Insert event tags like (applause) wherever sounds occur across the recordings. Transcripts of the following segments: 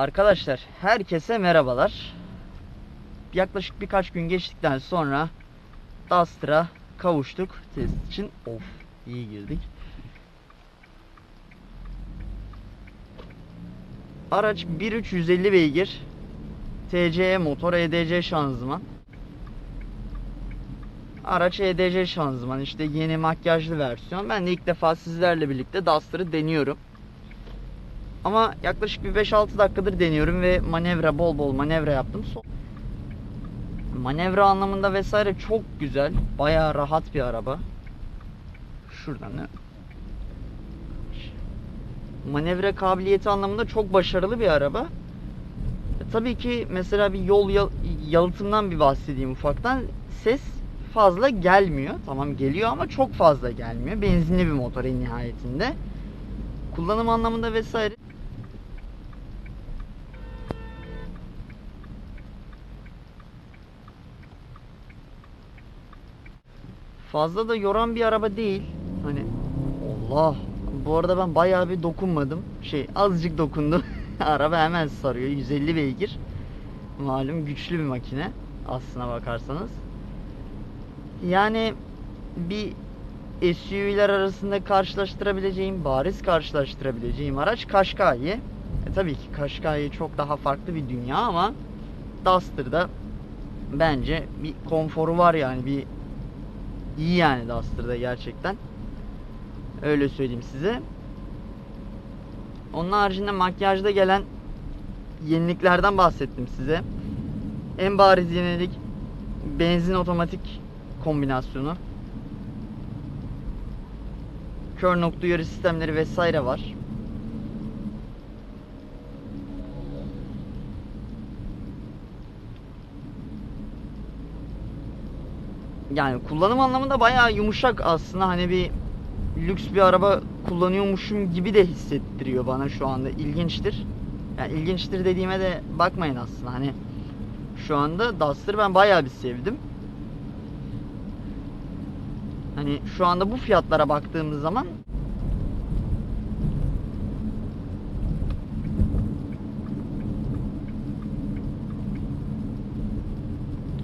Arkadaşlar herkese merhabalar. Yaklaşık birkaç gün geçtikten sonra Duster'a kavuştuk test için. Of iyi girdik. Araç 1.350 beygir. TCE motor EDC şanzıman. Araç EDC şanzıman işte yeni makyajlı versiyon. Ben de ilk defa sizlerle birlikte Duster'ı deniyorum. Ama yaklaşık bir 5-6 dakikadır deniyorum ve manevra bol bol manevra yaptım. Manevra anlamında vesaire çok güzel. Bayağı rahat bir araba. Şuradan ne? Manevra kabiliyeti anlamında çok başarılı bir araba. E, tabii ki mesela bir yol yal- yalıtımdan bir bahsedeyim ufaktan. Ses fazla gelmiyor. Tamam geliyor ama çok fazla gelmiyor. Benzinli bir motor en nihayetinde. Kullanım anlamında vesaire fazla da yoran bir araba değil. Hani Allah. Bu arada ben bayağı bir dokunmadım. Şey azıcık dokundum. (laughs) araba hemen sarıyor. 150 beygir. Malum güçlü bir makine aslına bakarsanız. Yani bir SUV'ler arasında karşılaştırabileceğim, bariz karşılaştırabileceğim araç Qashqai. E tabii ki Qashqai çok daha farklı bir dünya ama Duster'da bence bir konforu var yani bir iyi yani Duster'da gerçekten. Öyle söyleyeyim size. Onun haricinde makyajda gelen yeniliklerden bahsettim size. En bariz yenilik benzin otomatik kombinasyonu. Kör nokta uyarı sistemleri vesaire var. Yani kullanım anlamında bayağı yumuşak aslında hani bir lüks bir araba kullanıyormuşum gibi de hissettiriyor bana şu anda. İlginçtir. Yani ilginçtir dediğime de bakmayın aslında hani şu anda Duster'ı ben bayağı bir sevdim. Hani şu anda bu fiyatlara baktığımız zaman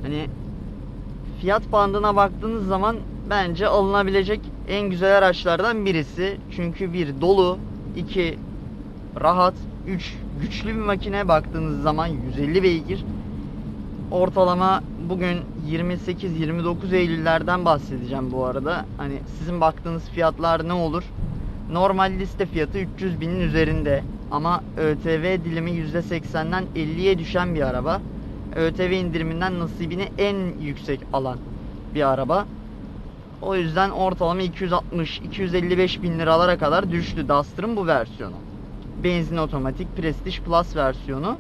hani fiyat bandına baktığınız zaman bence alınabilecek en güzel araçlardan birisi. Çünkü bir dolu, iki rahat, üç güçlü bir makine baktığınız zaman 150 beygir. Ortalama bugün 28-29 Eylüllerden bahsedeceğim bu arada. Hani sizin baktığınız fiyatlar ne olur? Normal liste fiyatı 300 binin üzerinde ama ÖTV dilimi %80'den 50'ye düşen bir araba. ÖTV indiriminden nasibini en yüksek alan bir araba. O yüzden ortalama 260-255 bin liralara kadar düştü Duster'ın bu versiyonu. Benzin otomatik Prestige Plus versiyonu.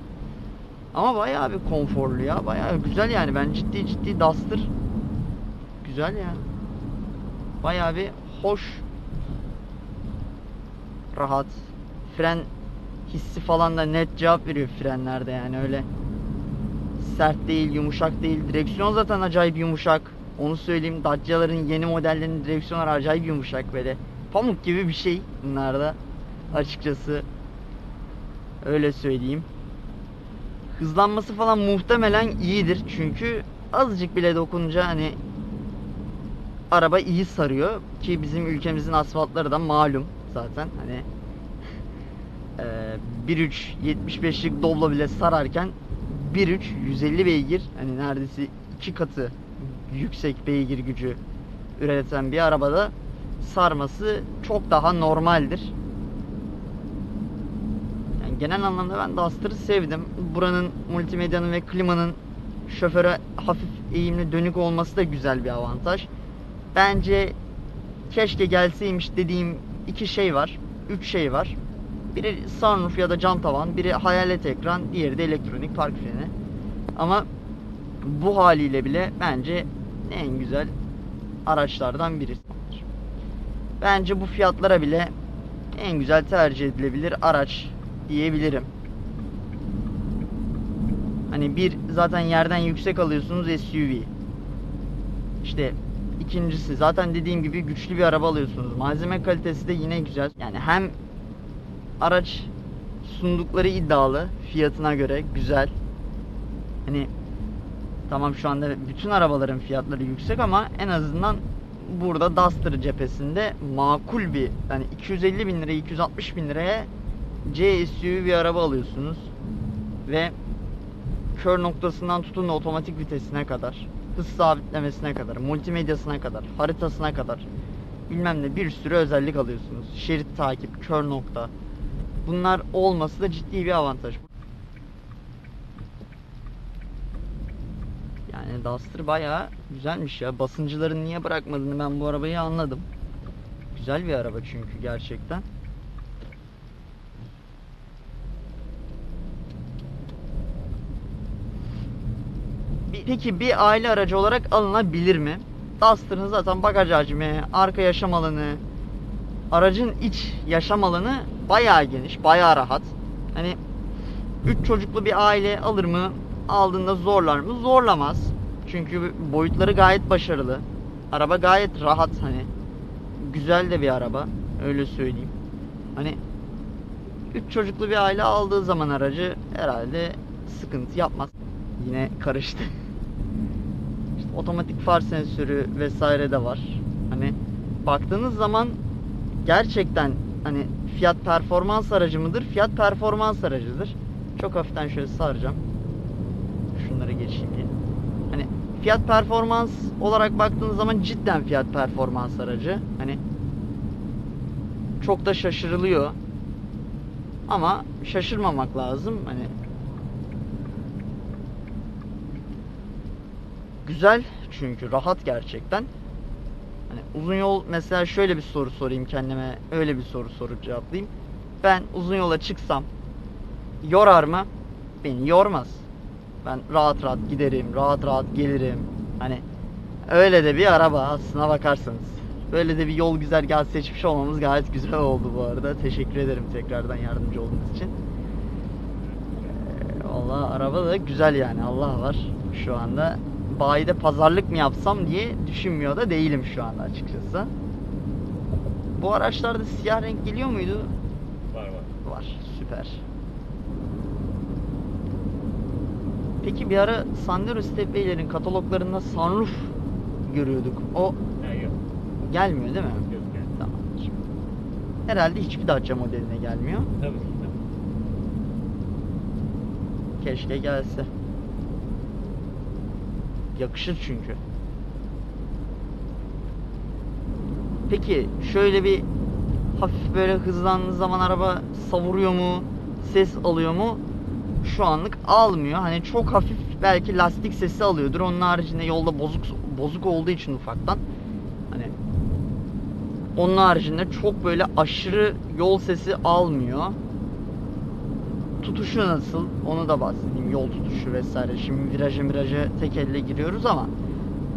Ama bayağı bir konforlu ya. Bayağı güzel yani. Ben ciddi ciddi Duster güzel ya. Bayağı bir hoş rahat fren hissi falan da net cevap veriyor frenlerde yani öyle sert değil, yumuşak değil. Direksiyon zaten acayip yumuşak. Onu söyleyeyim. Dacia'ların yeni modellerinin direksiyonları acayip yumuşak böyle. Pamuk gibi bir şey bunlarda. Açıkçası. Öyle söyleyeyim. Hızlanması falan muhtemelen iyidir. Çünkü azıcık bile dokununca hani araba iyi sarıyor. Ki bizim ülkemizin asfaltları da malum zaten. Hani eee 1.3 75'lik Doblo bile sararken 1.3 150 beygir hani neredeyse iki katı yüksek beygir gücü üreten bir arabada sarması çok daha normaldir. Yani genel anlamda ben Duster'ı sevdim. Buranın multimedyanın ve klimanın şoföre hafif eğimli dönük olması da güzel bir avantaj. Bence keşke gelseymiş dediğim iki şey var. Üç şey var. Biri sunroof ya da cam tavan, biri hayalet ekran, diğeri de elektronik park freni. Ama bu haliyle bile bence en güzel araçlardan birisi. Bence bu fiyatlara bile en güzel tercih edilebilir araç diyebilirim. Hani bir zaten yerden yüksek alıyorsunuz SUV. İşte ikincisi zaten dediğim gibi güçlü bir araba alıyorsunuz. Malzeme kalitesi de yine güzel. Yani hem araç Sundukları iddialı. Fiyatına göre güzel. Hani tamam şu anda bütün arabaların fiyatları yüksek ama en azından burada Duster cephesinde makul bir yani 250 bin liraya 260 bin liraya C SUV bir araba alıyorsunuz ve kör noktasından tutun da otomatik vitesine kadar hız sabitlemesine kadar multimedyasına kadar haritasına kadar bilmem ne bir sürü özellik alıyorsunuz şerit takip kör nokta bunlar olması da ciddi bir avantaj. Yani Duster bayağı güzelmiş ya. Basıncıların niye bırakmadığını ben bu arabayı anladım. Güzel bir araba çünkü gerçekten. Peki bir aile aracı olarak alınabilir mi? Duster'ın zaten bagaj hacmi, arka yaşam alanı, aracın iç yaşam alanı bayağı geniş, bayağı rahat. Hani 3 çocuklu bir aile alır mı? Aldığında zorlar mı? Zorlamaz. Çünkü boyutları gayet başarılı. Araba gayet rahat hani. Güzel de bir araba. Öyle söyleyeyim. Hani 3 çocuklu bir aile aldığı zaman aracı herhalde sıkıntı yapmaz. Yine karıştı. (laughs) İşte otomatik far sensörü vesaire de var. Hani baktığınız zaman gerçekten hani fiyat performans aracı mıdır? Fiyat performans aracıdır. Çok hafiften şöyle saracağım. Şunları geçeyim diye. Hani fiyat performans olarak baktığınız zaman cidden fiyat performans aracı. Hani çok da şaşırılıyor. Ama şaşırmamak lazım. Hani güzel çünkü rahat gerçekten. Hani uzun yol mesela şöyle bir soru sorayım kendime. Öyle bir soru sorup cevaplayayım. Ben uzun yola çıksam yorar mı? Beni yormaz. Ben rahat rahat giderim, rahat rahat gelirim. Hani öyle de bir araba aslına bakarsanız. Böyle de bir yol güzergahı seçmiş olmamız gayet güzel oldu bu arada. Teşekkür ederim tekrardan yardımcı olduğunuz için. Ee, Valla araba da güzel yani Allah var şu anda. Bayide pazarlık mı yapsam diye düşünmüyor da değilim şu anda açıkçası. Bu araçlarda siyah renk geliyor muydu? Var var. Var. Süper. Peki bir ara Sandero Stepway'lerin kataloglarında sunroof görüyorduk. O yok. gelmiyor değil mi? Yok yani. Tamamdır. Herhalde hiçbir Dacia modeline gelmiyor. Tabii tabii. Keşke gelse. Yakışır çünkü. Peki şöyle bir hafif böyle hızlandığı zaman araba savuruyor mu? Ses alıyor mu? Şu anlık almıyor. Hani çok hafif belki lastik sesi alıyordur. Onun haricinde yolda bozuk bozuk olduğu için ufaktan. Hani onun haricinde çok böyle aşırı yol sesi almıyor tutuşu nasıl? Onu da bahsedeyim yol tutuşu vesaire. Şimdi viraja miraja tek elle giriyoruz ama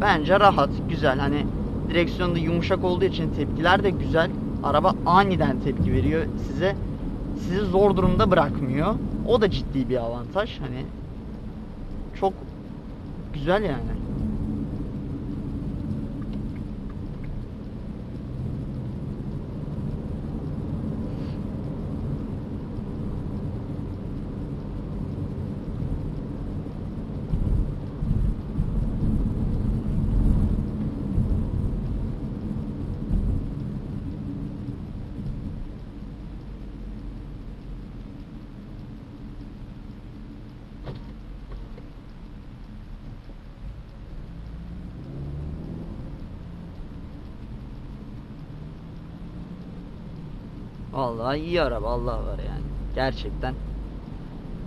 bence rahat güzel. Hani direksiyonda yumuşak olduğu için tepkiler de güzel. Araba aniden tepki veriyor size. Sizi zor durumda bırakmıyor. O da ciddi bir avantaj. Hani çok güzel yani Vallahi iyi araba Allah var yani. Gerçekten.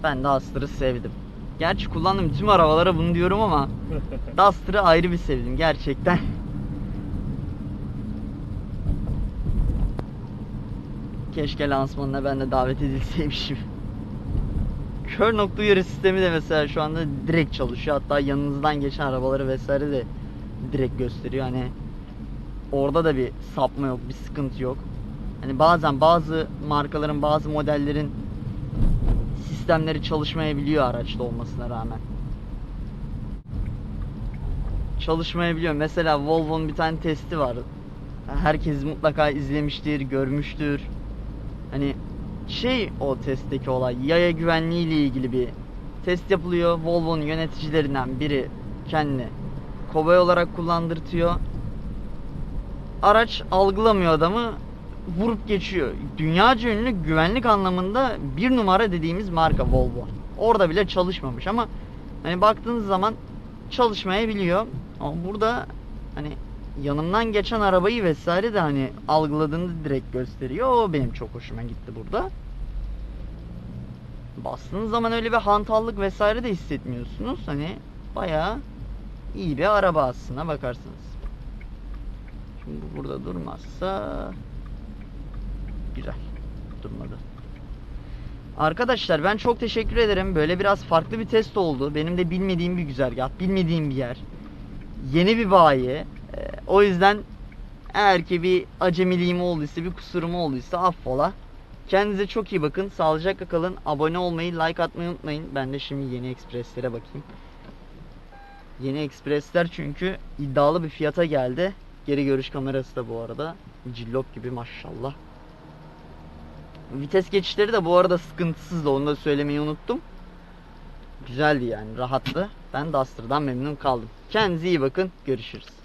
Ben Duster'ı sevdim. Gerçi kullandığım tüm arabalara bunu diyorum ama (laughs) Duster'ı ayrı bir sevdim gerçekten. Keşke lansmanına ben de davet edilseymişim. Kör nokta uyarı sistemi de mesela şu anda direkt çalışıyor. Hatta yanınızdan geçen arabaları vesaire de direkt gösteriyor. Hani orada da bir sapma yok, bir sıkıntı yok. Hani bazen bazı markaların, bazı modellerin sistemleri çalışmayabiliyor araçta olmasına rağmen. Çalışmayabiliyor. Mesela Volvo'nun bir tane testi var. Herkes mutlaka izlemiştir, görmüştür. Hani şey o testteki olay yaya güvenliği ile ilgili bir test yapılıyor. Volvo'nun yöneticilerinden biri kendini kobay olarak kullandırtıyor. Araç algılamıyor adamı vurup geçiyor. Dünyaca ünlü güvenlik anlamında bir numara dediğimiz marka Volvo. Orada bile çalışmamış ama hani baktığınız zaman çalışmayabiliyor. Ama burada hani yanımdan geçen arabayı vesaire de hani algıladığını direkt gösteriyor. O benim çok hoşuma gitti burada. Bastığınız zaman öyle bir hantallık vesaire de hissetmiyorsunuz. Hani bayağı iyi bir araba aslına bakarsınız. Şimdi bu burada durmazsa güzel. Durmadı. Arkadaşlar ben çok teşekkür ederim. Böyle biraz farklı bir test oldu. Benim de bilmediğim bir güzergah, bilmediğim bir yer. Yeni bir bayi. Ee, o yüzden eğer ki bir acemiliğim olduysa, bir kusurum olduysa affola. Kendinize çok iyi bakın. Sağlıcakla kalın. Abone olmayı, like atmayı unutmayın. Ben de şimdi yeni ekspreslere bakayım. Yeni ekspresler çünkü iddialı bir fiyata geldi. Geri görüş kamerası da bu arada. Cillop gibi maşallah. Vites geçişleri de bu arada sıkıntısızdı. Onu da söylemeyi unuttum. Güzeldi yani. Rahattı. Ben Duster'dan memnun kaldım. Kendinize iyi bakın. Görüşürüz.